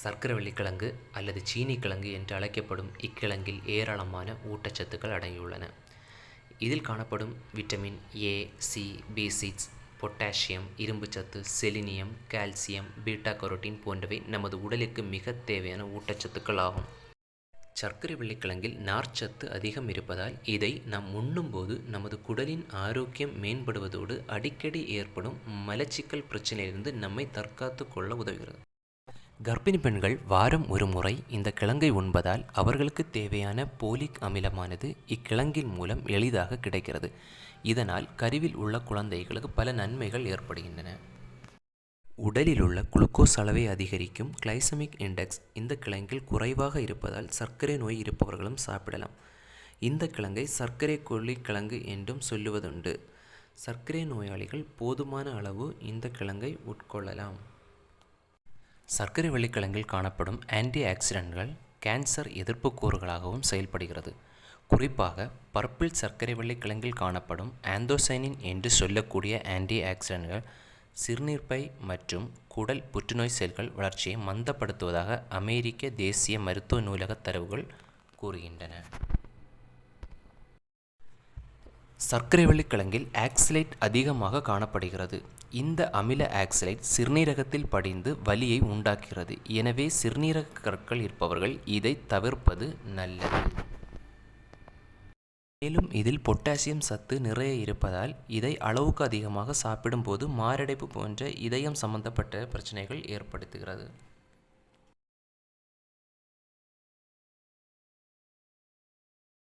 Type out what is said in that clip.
சர்க்கரை வெள்ளிக்கிழங்கு அல்லது சீனி கிழங்கு என்று அழைக்கப்படும் இக்கிழங்கில் ஏராளமான ஊட்டச்சத்துக்கள் அடங்கியுள்ளன. இதில் காணப்படும் vitamin A C B six potassium இரும்புச்சத்து செலினியம் கால்சியம் பீட்டா கரோட்டின் போன்றவை நமது உடலுக்கு மிக தேவையான ஊட்டச்சத்துக்கள் ஆகும். சர்க்கரை வெள்ளிக்கிழங்கில் நார்ச்சத்து அதிகம் இருப்பதால் இதை நாம் உண்ணும்போது நமது குடலின் ஆரோக்கியம் மேம்படுவதோடு அடிக்கடி ஏற்படும் மலச்சிக்கல் பிரச்சனையிலிருந்து நம்மை தற்காத்து கொள்ள உதவுகிறது. கர்ப்பிணி பெண்கள் வாரம் ஒரு முறை இந்த கிழங்கை உண்பதால் அவர்களுக்கு தேவையான போலிக் அமிலமானது இக்கிழங்கின் மூலம் எளிதாக கிடைக்கிறது. இதனால் கருவில் உள்ள குழந்தைகளுக்கு பல நன்மைகள் ஏற்படுகின்றன. உடலில் உள்ள குளுக்கோஸ் அளவை அதிகரிக்கும் கிளைசமிக் இண்டெக்ஸ் இந்த கிழங்கில் குறைவாக இருப்பதால் சர்க்கரை நோய் இருப்பவர்களும் சாப்பிடலாம். இந்த கிழங்கை சர்க்கரை கொல்லி கிழங்கு என்றும் சொல்லுவதுண்டு. சர்க்கரை நோயாளிகள் போதுமான அளவு இந்த கிழங்கை உட்கொள்ளலாம். சர்க்கரை வெள்ளிக்கிழங்கில் காணப்படும் ஆன்டி ஆக்சிடென்ட்கள் கேன்சர் எதிர்ப்பு கூறுகளாகவும் செயல்படுகிறது. குறிப்பாக பர்பிள் சர்க்கரை வெள்ளிக்கிழங்கில் காணப்படும் ஆந்தோசைனின் என்று சொல்லக்கூடிய ஆன்டி ஆக்சிடென்ட்கள் சிறுநீர்ப்பை மற்றும் குடல் புற்றுநோய் செல்கள் வளர்ச்சியை மந்தப்படுத்துவதாக அமெரிக்க தேசிய மருத்துவ நூலக தரவுகள் கூறுகின்றன. சர்க்கரை வள்ளிக்கிழங்கில் ஆக்சலேட் அதிகமாக காணப்படுகிறது. இந்த அமில ஆக்சிலைட் சிறுநீரகத்தில் படிந்து வலியை உண்டாக்குகிறது. எனவே சிறுநீரக கற்கள் இருப்பவர்கள் இதை தவிர்ப்பது நல்லது. மேலும் இதில் பொட்டாசியம் சத்து நிறைய இருப்பதால் இதை அளவுக்கு அதிகமாக சாப்பிடும்போது மாரடைப்பு போன்ற இதயம் சம்பந்தப்பட்ட பிரச்சனைகள் ஏற்படுத்துகிறது.